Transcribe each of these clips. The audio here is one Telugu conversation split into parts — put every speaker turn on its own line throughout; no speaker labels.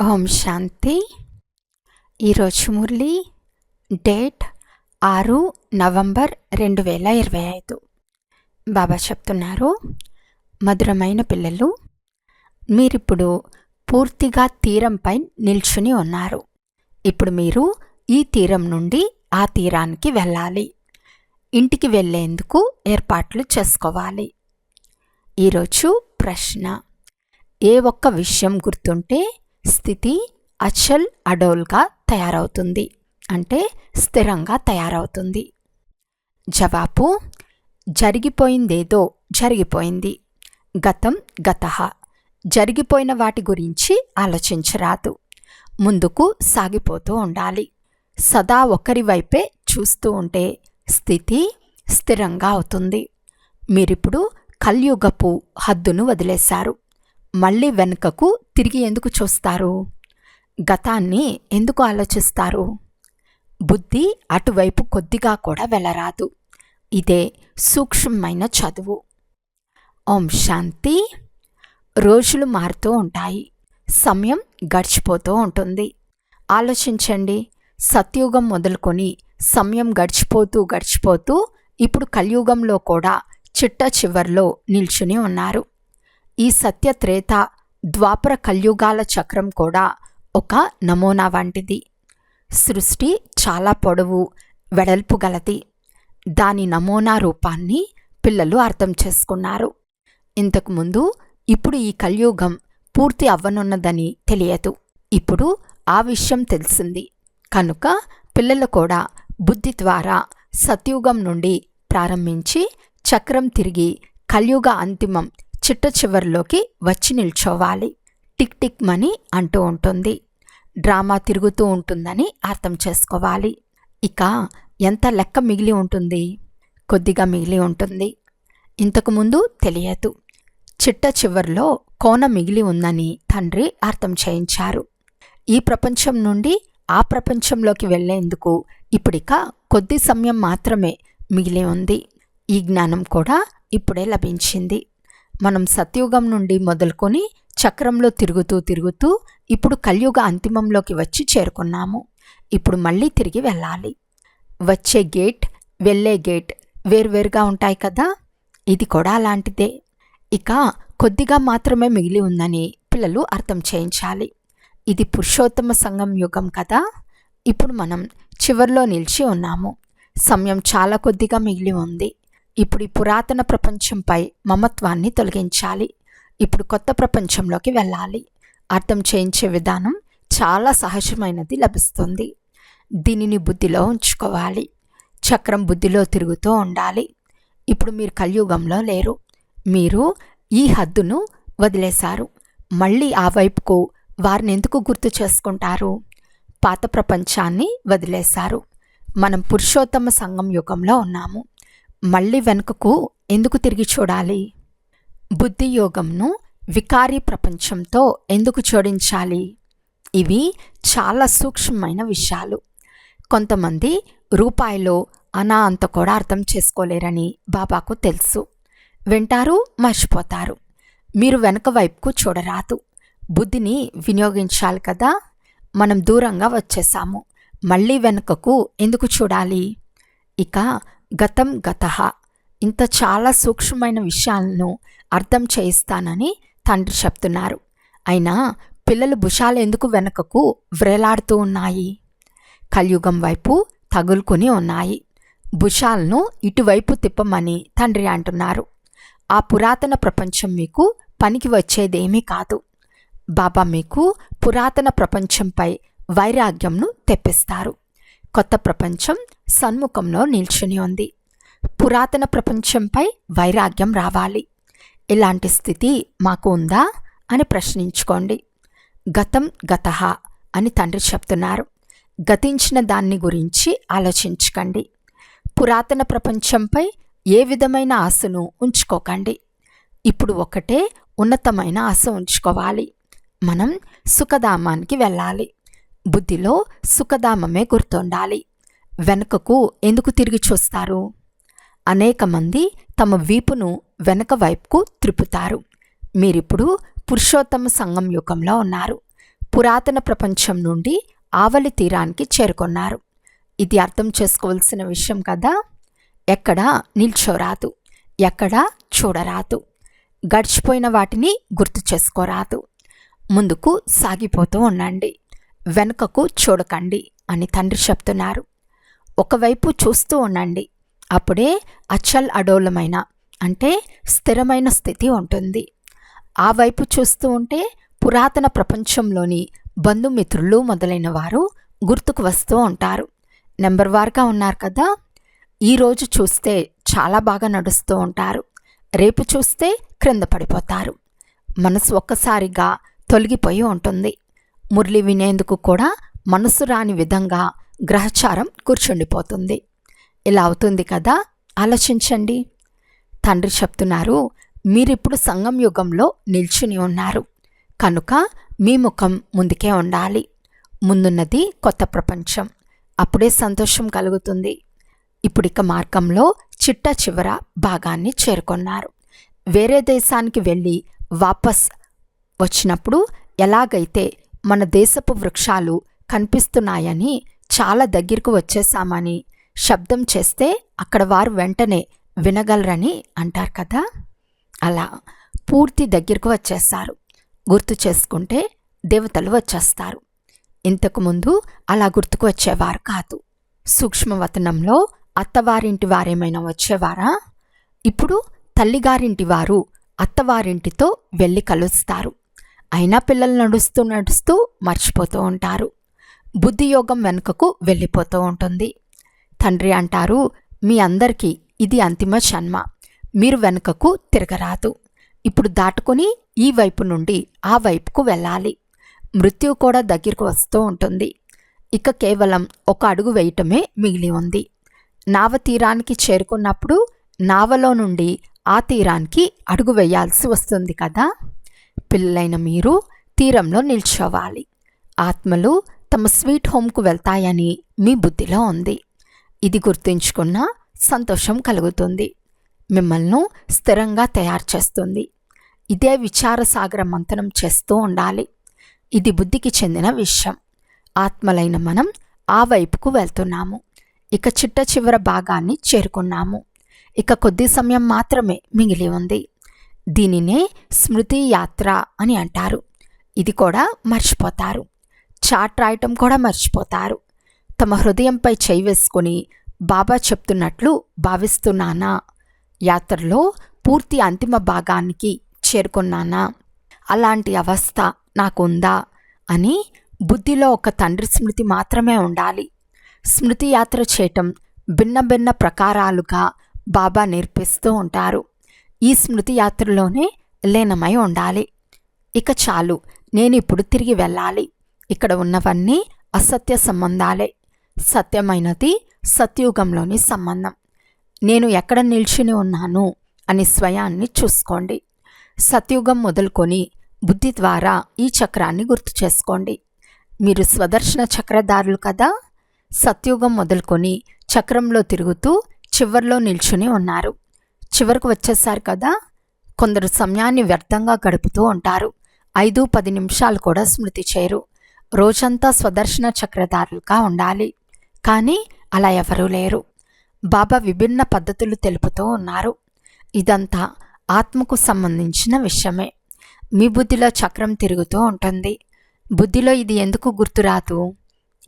ఓం శాంతి. ఈరోజు మురళి డేట్ ఆరు నవంబర్ రెండు వేల ఇరవై ఐదు. బాబా చెప్తున్నారు మధురమైన పిల్లలు మీరిప్పుడు పూర్తిగా తీరంపై నిల్చుని ఉన్నారు. ఇప్పుడు మీరు ఈ తీరం నుండి ఆ తీరానికి వెళ్ళాలి. ఇంటికి వెళ్ళేందుకు ఏర్పాట్లు చేసుకోవాలి. ఈరోజు ప్రశ్న ఏ ఒక్క విషయం గుర్తుంటే స్థితి అచల్ అడోల్గా తయారవుతుంది అంటే స్థిరంగా తయారవుతుంది. జవాబు జరిగిపోయిందేదో జరిగిపోయింది. గతం గత. జరిగిపోయిన వాటి గురించి ఆలోచించరాదు. ముందుకు సాగిపోతూ ఉండాలి. సదా ఒకరి వైపే చూస్తూ ఉంటే స్థితి స్థిరంగా అవుతుంది. మీరిప్పుడు కల్యుగపు హద్దును వదిలేశారు. మళ్ళీ వెనుకకు తిరిగి ఎందుకు చూస్తారు? గతాన్ని ఎందుకు ఆలోచిస్తారు? బుద్ధి అటువైపు కొద్దిగా కూడా వెళ్ళరాదు. ఇదే సూక్ష్మమైన చదువు. ఓం శాంతి. రోజులు మారుతూ ఉంటాయి. సమయం గడిచిపోతూ ఉంటుంది. ఆలోచించండి. సత్యుగం మొదలుకొని సమయం గడిచిపోతూ గడిచిపోతూ ఇప్పుడు కలియుగంలో కూడా చిట్ట చివర్లో నిల్చుని ఉన్నారు. ఈ సత్యత్రేత ద్వాపర కల్యుగాల చక్రం కూడా ఒక నమూనా వంటిది. సృష్టి చాలా పొడవు వెడల్పు గలది. దాని నమూనా రూపాన్ని పిల్లలు అర్థం చేసుకున్నారు. ఇంతకుముందు ఇప్పుడు ఈ కలియుగం పూర్తి అవ్వనున్నదని తెలియదు. ఇప్పుడు ఆ విషయం తెలిసింది. కనుక పిల్లలు కూడా బుద్ధి ద్వారా సత్యుగం నుండి ప్రారంభించి చక్రం తిరిగి కలియుగ అంతిమం చిట్ట చివరిలోకి వచ్చి నిల్చోవాలి. టిక్ టిక్ మని అంటూ ఉంటుంది. డ్రామా తిరుగుతూ ఉంటుందని అర్థం చేసుకోవాలి. ఇక ఎంత లెక్క మిగిలి ఉంటుంది? కొద్దిగా మిగిలి ఉంటుంది. ఇంతకుముందు తెలియదు. చిట్ట చివరిలో కోన మిగిలి ఉందని తండ్రి అర్థం చేయించారు. ఈ ప్రపంచం నుండి ఆ ప్రపంచంలోకి వెళ్ళేందుకు ఇప్పుడిక కొద్ది సమయం మాత్రమే మిగిలి ఉంది. ఈ జ్ఞానం కూడా ఇప్పుడే లభించింది. మనం సత్యుగం నుండి మొదలుకొని చక్రంలో తిరుగుతూ తిరుగుతూ ఇప్పుడు కలియుగ అంతిమంలోకి వచ్చి చేరుకున్నాము. ఇప్పుడు మళ్ళీ తిరిగి వెళ్ళాలి. వచ్చే గేట్ వెళ్ళే గేట్ వేర్వేరుగా ఉంటాయి కదా? ఇది కూడా అలాంటిదే. ఇక కొద్దిగా మాత్రమే మిగిలి ఉందని పిల్లలు అర్థం చేయించాలి. ఇది పురుషోత్తమ సంఘం యుగం కదా? ఇప్పుడు మనం చివర్లో నిలిచి ఉన్నాము. సమయం చాలా కొద్దిగా మిగిలి ఉంది. ఇప్పుడు ఈ పురాతన ప్రపంచంపై మమత్వాన్ని తొలగించాలి. ఇప్పుడు కొత్త ప్రపంచంలోకి వెళ్ళాలి. అర్థం చేయించే విధానం చాలా సహజమైనది లభిస్తుంది. దీనిని బుద్ధిలో ఉంచుకోవాలి. చక్రం బుద్ధిలో తిరుగుతూ ఉండాలి. ఇప్పుడు మీరు కలియుగంలో లేరు. మీరు ఈ హద్దును వదిలేశారు. మళ్ళీ ఆ వైపుకు వారిని ఎందుకు గుర్తు చేసుకుంటారు? పాత ప్రపంచాన్ని వదిలేశారు. మనం పురుషోత్తమ సంఘం యుగంలో ఉన్నాము. మళ్ళీ వెనుకకు ఎందుకు తిరిగి చూడాలి? బుద్ధి యోగంను వికారీ ప్రపంచంతో ఎందుకు జోడించాలి? ఇవి చాలా సూక్ష్మమైన విషయాలు. కొంతమంది రూపాయిలో అనా అంత కూడా అర్థం చేసుకోలేరని బాబాకు తెలుసు. వింటారు మర్చిపోతారు. మీరు వెనక వైపుకు చూడరాదు. బుద్ధిని వినియోగించాలి కదా? మనం దూరంగా వచ్చేసాము. మళ్ళీ వెనుకకు ఎందుకు చూడాలి? ఇక గతం గత. ఇంత చాలా సూక్ష్మమైన విషయాలను అర్థం చేయిస్తానని తండ్రి చెప్తున్నారు. అయినా పిల్లలు భుషాలు ఎందుకు వెనుకకు వ్రేలాడుతూ ఉన్నాయి? కలియుగం వైపు తగులుకుని ఉన్నాయి. భుషాలను ఇటువైపు తిప్పమని తండ్రి అంటున్నారు. ఆ పురాతన ప్రపంచం మీకు పనికి వచ్చేదేమీ కాదు. బాబా మీకు పురాతన ప్రపంచంపై వైరాగ్యంను తెప్పిస్తారు. కొత్త ప్రపంచం సన్ముఖంలో నిల్చుని ఉంది. పురాతన ప్రపంచంపై వైరాగ్యం రావాలి. ఇలాంటి స్థితి మాకు ఉందా అని ప్రశ్నించుకోండి. గతం గత అని తండ్రి చెప్తున్నారు. గతించిన దాన్ని గురించి ఆలోచించకండి. పురాతన ప్రపంచంపై ఏ విధమైన ఆశను ఉంచుకోకండి. ఇప్పుడు ఒకటే ఉన్నతమైన ఆశ ఉంచుకోవాలి. మనం సుఖధామానికి వెళ్ళాలి. బుద్ధిలో సుఖధామమే గుర్తుండాలి. వెనుకకు ఎందుకు తిరిగి చూస్తారు? అనేక మంది తమ వీపును వెనక వైపుకు త్రిపుతారు. మీరిప్పుడు పురుషోత్తమ సంఘం యుగంలో ఉన్నారు. పురాతన ప్రపంచం నుండి ఆవలి తీరానికి చేరుకున్నారు. ఇది అర్థం చేసుకోవాల్సిన విషయం కదా? ఎక్కడా నిల్చోరాదు. ఎక్కడా చూడరాదు. గడిచిపోయిన వాటిని గుర్తు చేసుకోరాదు. ముందుకు సాగిపోతూ ఉండండి. వెనుకకు చూడకండి అని తండ్రి చెప్తున్నారు. ఒకవైపు చూస్తూ ఉండండి. అప్పుడే అచల్ అడోలమైన అంటే స్థిరమైన స్థితి ఉంటుంది. ఆ వైపు చూస్తూ ఉంటే పురాతన ప్రపంచంలోని బంధుమిత్రులు మొదలైన వారు గుర్తుకు వస్తూ ఉంటారు. నెంబర్ వార్గా ఉన్నారు కదా? ఈరోజు చూస్తే చాలా బాగా నడుస్తూ ఉంటారు. రేపు చూస్తే క్రింద పడిపోతారు. మనసు ఒక్కసారిగా తొలగిపోయి ఉంటుంది. మురళి వినేందుకు కూడా మనసు రాని విధంగా గ్రహచారం కూర్చుండిపోతుంది. ఇలా అవుతుంది కదా? ఆలోచించండి. తండ్రి చెప్తున్నారు మీరిప్పుడు సంగం యుగంలో నిల్చుని ఉన్నారు. కనుక మీ ముఖం ముందుకే ఉండాలి. ముందున్నది కొత్త ప్రపంచం. అప్పుడే సంతోషం కలుగుతుంది. ఇప్పుడిక మార్గంలో చిట్ట చివర భాగాన్ని చేరుకున్నారు. వేరే దేశానికి వెళ్ళి వాపస్ వచ్చినప్పుడు ఎలాగైతే మన దేశపు వృక్షాలు కనిపిస్తున్నాయని చాలా దగ్గరకు వచ్చేసామని శబ్దం చేస్తే అక్కడ వారు వెంటనే వినగలరని అంటారు కదా? అలా పూర్తి దగ్గరకు వచ్చేస్తారు గుర్తు చేసుకుంటే దేవతలు వచ్చేస్తారు. ఇంతకుముందు అలా గుర్తుకు వచ్చేవారు కాదు. సూక్ష్మవతనంలో అత్తవారింటి వారేమైనా వచ్చేవారా? ఇప్పుడు తల్లిగారింటి వారు అత్తవారింటితో వెళ్ళి కలుస్తారు. అయినా పిల్లలు నడుస్తూ నడుస్తూ మర్చిపోతూ ఉంటారు. బుద్ధియోగం వెనుకకు వెళ్ళిపోతూ ఉంటుంది. తండ్రి అంటారు మీ అందరికీ ఇది అంతిమ జన్మ. మీరు వెనుకకు తిరగరాదు. ఇప్పుడు దాటుకొని ఈ వైపు నుండి ఆ వైపుకు వెళ్ళాలి. మృత్యు కూడా దగ్గరకు వస్తూ ఉంటుంది. ఇక కేవలం ఒక అడుగు వేయటమే మిగిలి ఉంది. నావ తీరానికి చేరుకున్నప్పుడు నావలో నుండి ఆ తీరానికి అడుగు వేయాల్సి వస్తుంది కదా? పిల్లలైన మీరు తీరంలో నిల్చోవాలి. ఆత్మలు తమ స్వీట్ హోమ్కు వెళ్తాయని మీ బుద్ధిలో ఉంది. ఇది గుర్తుంచుకున్న సంతోషం కలుగుతుంది. మిమ్మల్ని స్థిరంగా తయారు చేస్తుంది. ఇదే విచారసాగర మంతనం చేస్తూ ఉండాలి. ఇది బుద్ధికి చెందిన విషయం. ఆత్మలైన మనం ఆ వైపుకు వెళ్తున్నాము. ఇక చిట్ట చివర భాగాన్ని చేరుకున్నాము. ఇక కొద్ది సమయం మాత్రమే మిగిలి ఉంది. దీనినే స్మృతి యాత్ర అని అంటారు. ఇది కూడా మర్చిపోతారు. చాట్ రాయటం కూడా మర్చిపోతారు. తమ హృదయంపై చేయి వేసుకొని బాబా చెప్తున్నట్లు భావిస్తున్నానా? యాత్రలో పూర్తి అంతిమ భాగానికి చేరుకున్నానా? అలాంటి అవస్థ నాకుందా? అని బుద్ధిలో ఒక తండ్రి స్మృతి మాత్రమే ఉండాలి. స్మృతి యాత్ర చేయటం భిన్న భిన్న ప్రకారాలుగా బాబా నేర్పిస్తూ ఉంటారు. ఈ స్మృతి యాత్రలోనే లీనమై ఉండాలి. ఇక చాలు నేను ఇప్పుడు తిరిగి వెళ్ళాలి. ఇక్కడ ఉన్నవన్నీ అసత్య సంబంధాలే. సత్యమైనది సత్యుగంలోని సంబంధం. నేను ఎక్కడ నిల్చుని ఉన్నాను అని స్వయాన్ని చూసుకోండి. సత్యుగం మొదలుకొని బుద్ధి ద్వారా ఈ చక్రాన్ని గుర్తు చేసుకోండి. మీరు స్వదర్శన చక్రదారులు కదా? సత్యుగం మొదలుకొని చక్రంలో తిరుగుతూ చివర్లో నిల్చుని ఉన్నారు. చివరకు వచ్చేసారు కదా? కొందరు సమయాన్ని వ్యర్థంగా గడుపుతూ ఉంటారు. ఐదు పది నిమిషాలు కూడా స్మృతి చేయరు. రోజంతా స్వదర్శన చక్రధారులుగా ఉండాలి. కానీ అలా ఎవరూ లేరు. బాబా విభిన్న పద్ధతులు తెలుపుతూ ఉన్నారు. ఇదంతా ఆత్మకు సంబంధించిన విషయమే. మీ బుద్ధిలో చక్రం తిరుగుతూ ఉంటుంది. బుద్ధిలో ఇది ఎందుకు గుర్తురాదు?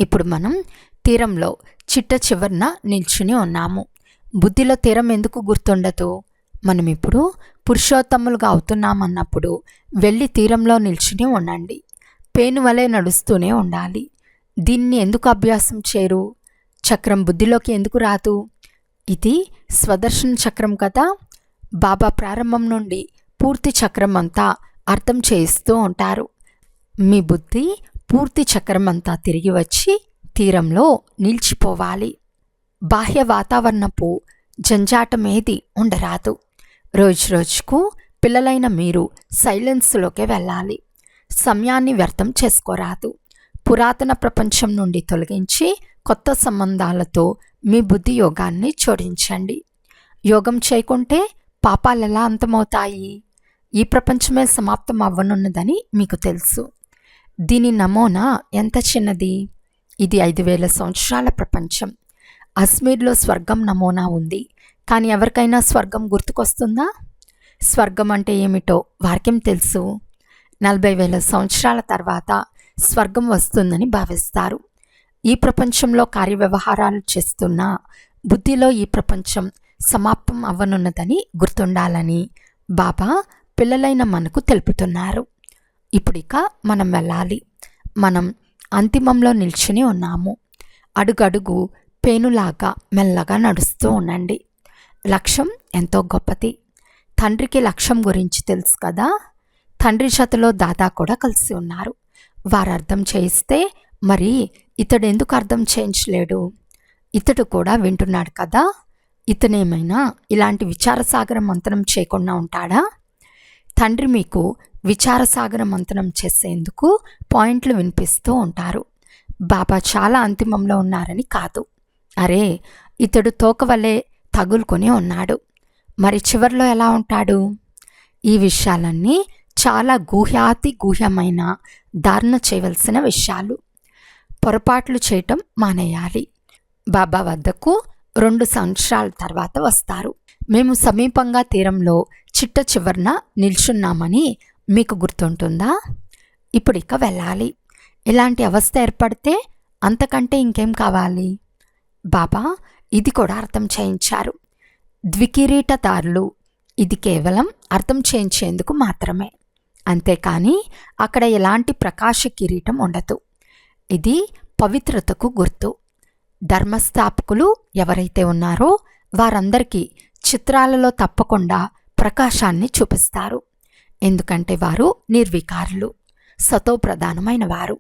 ఇప్పుడు మనం తీరంలో చిట్ట చివరన నిల్చుని ఉన్నాము. బుద్ధిలో తీరం ఎందుకు గుర్తుండదు? మనం ఇప్పుడు పురుషోత్తములుగా అవుతున్నామన్నప్పుడు వెళ్ళి తీరంలో నిల్చుని ఉండండి. పేను వలె నడుస్తూనే ఉండాలి. దీన్ని ఎందుకు అభ్యాసం చేయరు? చక్రం బుద్ధిలోకి ఎందుకు రాదు? ఇది స్వదర్శన చక్రం కదా? బాబా ప్రారంభం నుండి పూర్తి చక్రం అంతా అర్థం చేయిస్తూ ఉంటారు. మీ బుద్ధి పూర్తి చక్రం అంతా తిరిగి వచ్చి తీరంలో నిలిచిపోవాలి. బాహ్య వాతావరణపు జంజాటమేది ఉండరాదు. రోజు రోజుకు పిల్లలైన మీరు సైలెన్స్లోకి వెళ్ళాలి. సమయాన్ని వ్యర్థం చేసుకోరాదు. పురాతన ప్రపంచం నుండి తొలగించి కొత్త సంబంధాలతో మీ బుద్ధి యోగాన్ని జోడించండి. యోగం చేయకుంటే పాపాలు ఎలా అంతమవుతాయి? ఈ ప్రపంచమే సమాప్తం అవ్వనున్నదని మీకు తెలుసు. దీని నమూనా ఎంత చిన్నది? ఇది ఐదు వేల సంవత్సరాల ప్రపంచం. అజ్మీర్లో స్వర్గం నమూనా ఉంది. కానీ ఎవరికైనా స్వర్గం గుర్తుకొస్తుందా? స్వర్గం అంటే ఏమిటో వారికేం తెలుసు. నలభై వేల సంవత్సరాల తర్వాత స్వర్గం వస్తుందని భావిస్తారు. ఈ ప్రపంచంలో కార్యవ్యవహారాలు చేస్తున్న బుద్ధిలో ఈ ప్రపంచం సమాప్తం అవ్వనున్నదని గుర్తుండాలని బాబా పిల్లలైన మనకు తెలుపుతున్నారు. ఇప్పుడిక మనం వెళ్ళాలి. మనం అంతిమంలో నిల్చుని ఉన్నాము. అడుగడుగు పేనులాగా మెల్లగా నడుస్తూ ఉండండి. లక్ష్యం ఎంతో గొప్పది. తండ్రికి లక్ష్యం గురించి తెలుసు కదా? తండ్రి జతలో దాదా కూడా కలిసి ఉన్నారు. వారు అర్థం చేయిస్తే మరి ఇతడు ఎందుకు అర్థం చేయించలేడు? ఇతడు కూడా వింటున్నాడు కదా? ఇతనేమైనా ఇలాంటి విచారసాగర మంతనం చేయకుండా ఉంటాడా? తండ్రి మీకు విచారసాగర మంతనం చేసేందుకు పాయింట్లు వినిపిస్తూ ఉంటారు. బాబా చాలా అంతిమంలో ఉన్నారని కాదు. అరే ఇతడు తోక వలె తగులుకొని ఉన్నాడు. మరి చివర్లో ఎలా ఉంటాడు? ఈ విషయాలన్నీ చాలా గుహ్యాతి గుహ్యమైన ధారణ చేయవలసిన విషయాలు. పొరపాట్లు చేయటం మానేయాలి. బాబా వద్దకు రెండు సంవత్సరాల తర్వాత వస్తారు. మేము సమీపంగా తీరంలో చిట్ట చివరన నిల్చున్నామని మీకు గుర్తుంటుందా? ఇప్పుడు ఇక వెళ్ళాలి. ఇలాంటి అవస్థ ఏర్పడితే అంతకంటే ఇంకేం కావాలి? బాబా ఇది కూడా అర్థం చేయించారు. ద్వికిరీటదారులు ఇది కేవలం అర్థం చేయించేందుకు మాత్రమే. అంతేకాని అక్కడ ఎలాంటి ప్రకాశ కిరీటం ఉండదు. ఇది పవిత్రతకు గుర్తు. ధర్మస్థాపకులు ఎవరైతే ఉన్నారో వారందరికీ చిత్రాలలో తప్పకుండా ప్రకాశాన్ని చూపిస్తారు. ఎందుకంటే వారు నిర్వికారులు సతో ప్రధానమైన వారు.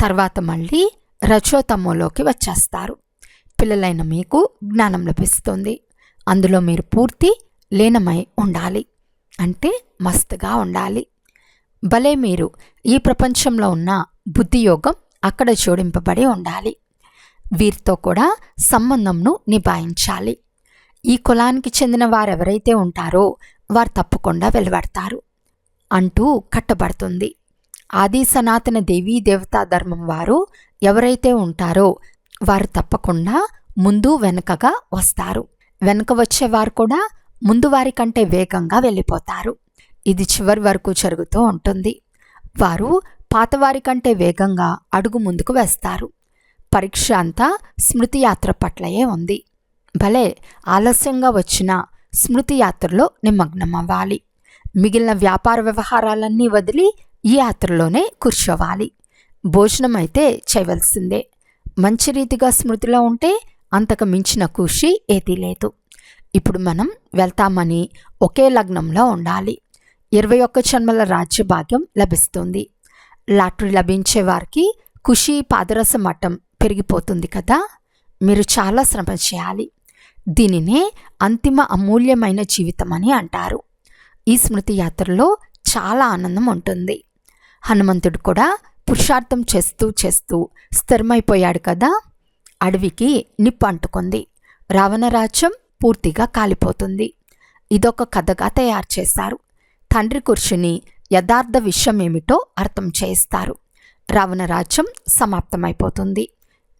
తర్వాత మళ్ళీ రజోతమోలోకి వచ్చేస్తారు. పిల్లలైన మీకు జ్ఞానం లభిస్తుంది. అందులో మీరు పూర్తి లీనమై ఉండాలి. అంటే మస్తుగా ఉండాలి. భలే మీరు ఈ ప్రపంచంలో ఉన్న బుద్ధియోగం అక్కడ జోడింపబడి ఉండాలి. వీరితో కూడా సంబంధంను నిభాయించాలి. ఈ కులానికి చెందిన వారెవరైతే ఉంటారో వారు తప్పకుండా వెలువడతారు. అంటూ కట్టబడుతుంది. ఆది సనాతన దేవీ దేవతా ధర్మం వారు ఎవరైతే ఉంటారో వారు తప్పకుండా ముందు వెనుకగా వస్తారు. వెనుక వచ్చేవారు కూడా ముందు వారి కంటే వేగంగా వెళ్ళిపోతారు. ఇది చివరి వరకు జరుగుతూ ఉంటుంది. వారు పాతవారి కంటే వేగంగా అడుగు ముందుకు వేస్తారు. పరీక్ష అంతా స్మృతి యాత్ర పట్లయే ఉంది. భలే ఆలస్యంగా వచ్చిన స్మృతి యాత్రలో నిమగ్నం అవ్వాలి మిగిలిన వ్యాపార వ్యవహారాలన్నీ వదిలి ఈ యాత్రలోనే కూర్చోవాలి. భోజనం అయితే చేయవలసిందే. మంచి రీతిగా స్మృతిలో ఉంటే అంతకు మించిన ఖుషి ఏదీ లేదు. ఇప్పుడు మనం వెళ్తామని ఒకే లగ్నంలో ఉండాలి. ఇరవై ఒక్క జన్మల రాజ్యభాగ్యం లభిస్తుంది. లాటరీ లభించే వారికి ఖుషి పాదరస మట్టం పెరిగిపోతుంది కదా? మీరు చాలా శ్రమ చేయాలి. దీనినే అంతిమ అమూల్యమైన జీవితం అని అంటారు. ఈ స్మృతి యాత్రలో చాలా ఆనందం ఉంటుంది. హనుమంతుడు కూడా పురుషార్థం చేస్తూ చేస్తూ స్థిరమైపోయాడు కదా? అడవికి నిప్పు అంటుకుంది. రావణరాజ్యం పూర్తిగా కాలిపోతుంది. ఇదొక కథగా తయారు చేశారు. తండ్రి కుర్షిని యథార్థ విషయం ఏమిటో అర్థం చేయిస్తారు. రావణరాజ్యం సమాప్తమైపోతుంది.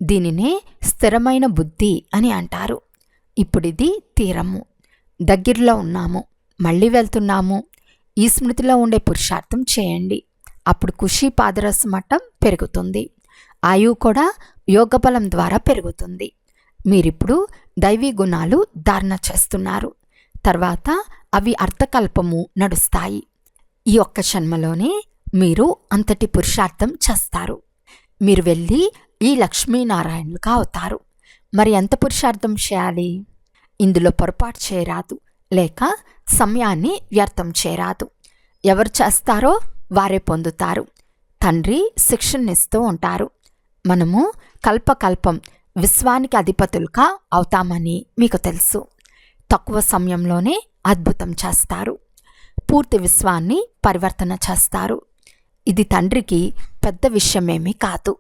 దీనినే స్థిరమైన బుద్ధి అని అంటారు. ఇప్పుడిది తీరము. దగ్గరలో ఉన్నాము. మళ్ళీ వెళ్తున్నాము. ఈ స్మృతిలో ఉండే పురుషార్థం చేయండి. అప్పుడు కుషి పాదరస మట్టం పెరుగుతుంది. ఆయువు కూడా యోగబలం ద్వారా పెరుగుతుంది. మీరిప్పుడు దైవీ గుణాలు ధారణ చేస్తున్నారు. తర్వాత అవి అర్థకల్పము నడుస్తాయి. ఈ ఒక్క జన్మలోనే మీరు అంతటి పురుషార్థం చేస్తారు. మీరు వెళ్ళి ఈ లక్ష్మీనారాయణులుగా అవుతారు. మరి ఎంత పురుషార్థం చేయాలి? ఇందులో పొరపాటు చేయరాదు. లేక సమయాన్ని వ్యర్థం చేయరాదు. ఎవరు చేస్తారో వారే పొందుతారు. తండ్రి శిక్షణనిస్తూ ఉంటారు. మనము కల్పకల్పం విశ్వానికి అధిపతులుగా అవుతామని మీకు తెలుసు. తక్కువ సమయంలోనే అద్భుతం చేస్తారు. పూర్తి విశ్వాన్ని పరివర్తన చేస్తారు. ఇది తండ్రికి పెద్ద విషయమేమీ కాదు.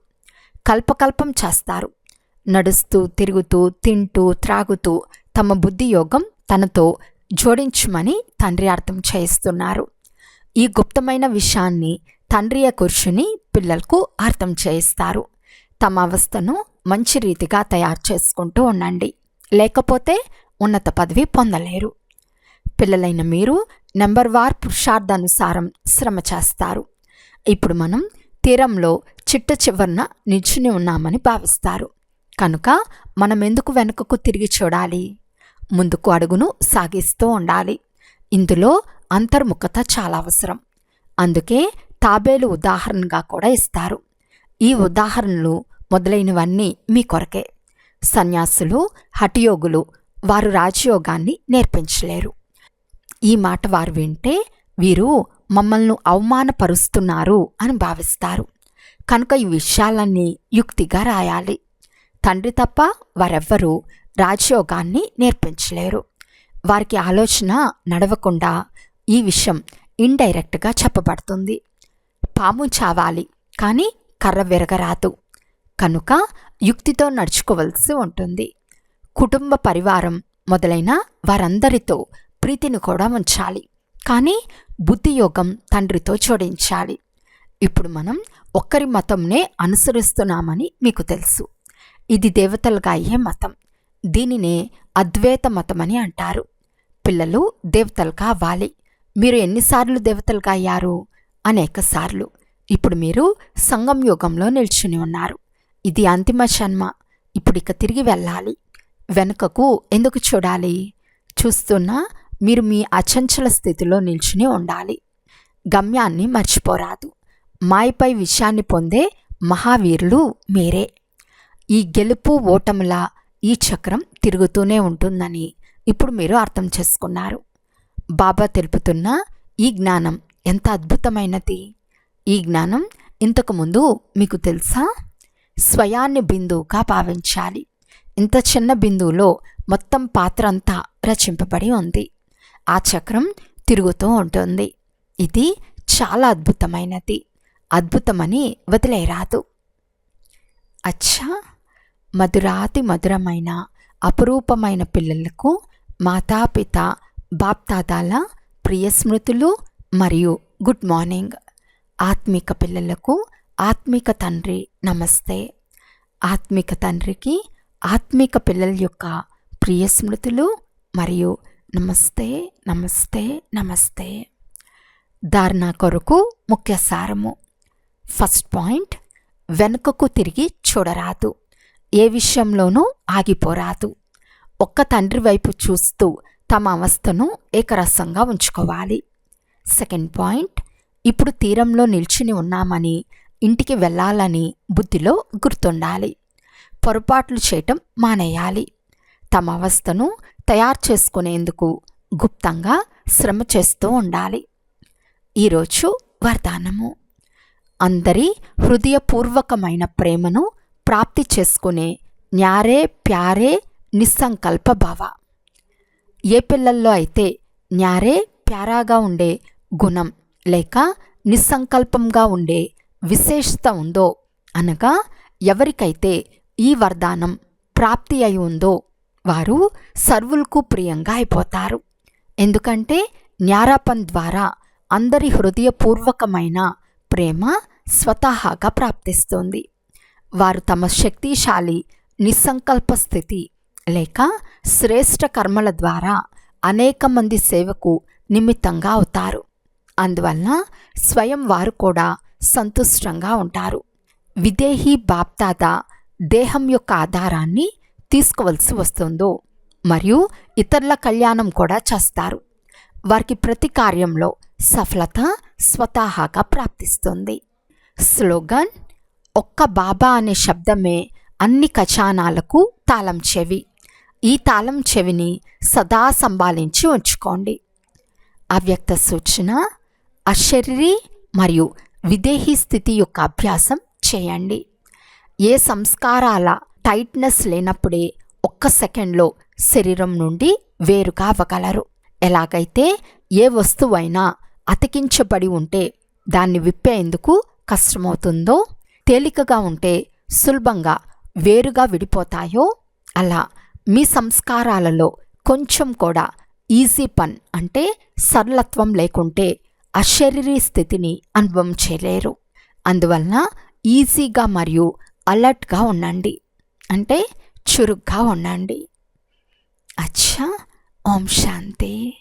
కల్పకల్పం చేస్తారు. నడుస్తూ తిరుగుతూ తింటూ త్రాగుతూ తమ బుద్ధి యోగం తనతో జోడించమని తండ్రి అర్థం చేయిస్తున్నారు. ఈ గుప్తమైన విషయాన్ని తండ్రియ కూర్చుని పిల్లలకు అర్థం చేయిస్తారు. తమ అవస్థను మంచి రీతిగా తయారు చేసుకుంటూ ఉండండి. లేకపోతే ఉన్నత పదవి పొందలేరు. పిల్లలైన మీరు నెంబర్ వార్ పురుషార్థానుసారం శ్రమ చేస్తారు. ఇప్పుడు మనం తీరంలో చిట్ట చివరన నిల్చుని ఉన్నామని భావిస్తారు. కనుక మనం ఎందుకు వెనుకకు తిరిగి చూడాలి? ముందుకు అడుగును సాగిస్తూ ఉండాలి. ఇందులో అంతర్ముఖత చాలా అవసరం. అందుకే తాబేలు ఉదాహరణగా కూడా ఇస్తారు. ఈ ఉదాహరణలు మొదలైనవన్నీ మీ కొరకే. సన్యాసులు హఠయోగులు వారు రాజయోగాన్ని నేర్పించలేరు. ఈ మాట వారు వింటే వీరు మమ్మల్ని అవమానపరుస్తున్నారు అని భావిస్తారు. కనుక ఈ విషయాలన్నీ యుక్తిగా రాయాలి. తండ్రి తప్ప వారెవ్వరూ రాజయోగాన్ని నేర్పించలేరు. వారికి ఆలోచన నడవకుండా ఈ విషయం ఇండైరెక్ట్గా చెప్పబడుతుంది. పాము చావాలి కానీ కర్ర విరగరాదు. కనుక యుక్తితో నడుచుకోవలసి ఉంటుంది. కుటుంబ పరివారం మొదలైన వారందరితో ప్రీతిని కూడా ఉంచాలి. కానీ బుద్ధియోగం తండ్రితో జోడించాలి. ఇప్పుడు మనం ఒక్కరి మతంనే అనుసరిస్తున్నామని మీకు తెలుసు. ఇది దేవతలుగా అయ్యే మతం. దీనినే అద్వైత మతమని అంటారు. పిల్లలు దేవతలుగా అవ్వాలి. మీరు ఎన్నిసార్లు దేవతలుగా అయ్యారు? అనేక సార్లు. ఇప్పుడు మీరు సంగం యుగంలో నిల్చుని ఉన్నారు. ఇది అంతిమ జన్మ. ఇప్పుడు ఇక తిరిగి వెళ్ళాలి. వెనుకకు ఎందుకు చూడాలి? చూస్తున్నా మీరు మీ అచంచల స్థితిలో నిల్చుని ఉండాలి. గమ్యాన్ని మర్చిపోరాదు. మాయపై విషయాన్ని పొందే మహావీరులు మీరే. ఈ గెలుపు ఓటముల ఈ చక్రం తిరుగుతూనే ఉంటుందని ఇప్పుడు మీరు అర్థం చేసుకున్నారు. బాబా తెలుపుతున్న ఈ జ్ఞానం ఎంత అద్భుతమైనది. ఈ జ్ఞానం ఇంతకుముందు మీకు తెలుసా? స్వయాన్ని బిందువుగా భావించాలి. ఇంత చిన్న బిందువులో మొత్తం పాత్ర అంతా రచింపబడి ఉంది. ఆ చక్రం తిరుగుతూ ఉంటుంది. ఇది చాలా అద్భుతమైనది. అద్భుతమని వదిలేరాదు. అచ్చా! మధురాతి మధురమైన అపురూపమైన పిల్లలకు మాతాపిత బాప్తాదాల ప్రియ స్మృతులు మరియు గుడ్ మార్నింగ్. ఆత్మిక పిల్లలకు ఆత్మిక తండ్రి నమస్తే. ఆత్మిక తండ్రికి ఆత్మిక పిల్లల యొక్క ప్రియ స్మృతులు మరియు నమస్తే నమస్తే నమస్తే. ధారణ కొరకు ముఖ్య సారము. ఫస్ట్ పాయింట్ వెనుకకు తిరిగి చూడరాదు. ఏ విషయంలోనూ ఆగిపోరాదు. ఒక్క తండ్రి వైపు చూస్తూ తమ అవస్థను ఏకరసంగా ఉంచుకోవాలి. సెకండ్ పాయింట్ ఇప్పుడు తీరంలో నిల్చుని ఉన్నామని ఇంటికి వెళ్ళాలని బుద్ధిలో గుర్తుండాలి. పొరపాట్లు చేయటం మానేయాలి. తమ అవస్థను తయారు చేసుకునేందుకు గుప్తంగా శ్రమ చేస్తూ ఉండాలి. ఈరోజు వరదానము. అందరి హృదయపూర్వకమైన ప్రేమను ప్రాప్తి చేసుకునే న్యారే ప్యారే నిస్సంకల్ప భావ. ఏ పిల్లల్లో అయితే న్యారే ప్యారాగా ఉండే గుణం లేక నిస్సంకల్పంగా ఉండే విశేషత ఉందో అనగా ఎవరికైతే ఈ వరదానం ప్రాప్తి అయి ఉందో వారు సర్వులకు ప్రియంగా అయిపోతారు. ఎందుకంటే న్యారాపం ద్వారా అందరి హృదయపూర్వకమైన ప్రేమ స్వతహాగా ప్రాప్తిస్తుంది. వారు తమ శక్తిశాలి నిస్సంకల్ప స్థితి లేక శ్రేష్ఠ కర్మల ద్వారా అనేక మంది సేవకు నిమిత్తంగా అవుతారు. అందువలన స్వయం వారు కూడా సంతుష్టంగా ఉంటారు. విదేహీ బాప్తాద దేహం యొక్క ఆధారాన్ని తీసుకోవలసి వస్తుందో మరియు ఇతరుల కళ్యాణం కూడా చేస్తారు. వారికి ప్రతి కార్యంలో సఫలత స్వతహాగా ప్రాప్తిస్తుంది. స్లోగన్ ఒక్క బాబా అనే శబ్దమే అన్ని కచానాలకు తాళం చెవి. ఈ తాళం చెవిని సదా సంభాలించి ఉంచుకోండి. అవ్యక్త సూచన అశరీరి మరియు విదేహీ స్థితి యొక్క అభ్యాసం చేయండి. ఏ సంస్కారాల టైట్నెస్ లేనప్పుడే ఒక్క సెకండ్లో శరీరం నుండి వేరుగా అవ్వగలరు. ఎలాగైతే ఏ వస్తువైనా అతికించబడి ఉంటే దాన్ని విప్పేందుకు కష్టమవుతుందో తేలికగా ఉంటే సులభంగా వేరుగా విడిపోతాయో అలా మీ సంస్కారాలలో కొంచెం కూడా ఈజీ పన్ అంటే సరళత్వం లేకుంటే అశరీరీ స్థితిని అనుభవం చేయలేరు. అందువలన ఈజీగా మరియు అలర్ట్గా ఉండండి. అంటే చురుగ్గా ఉండండి. అచ్చా ఓం శాంతి.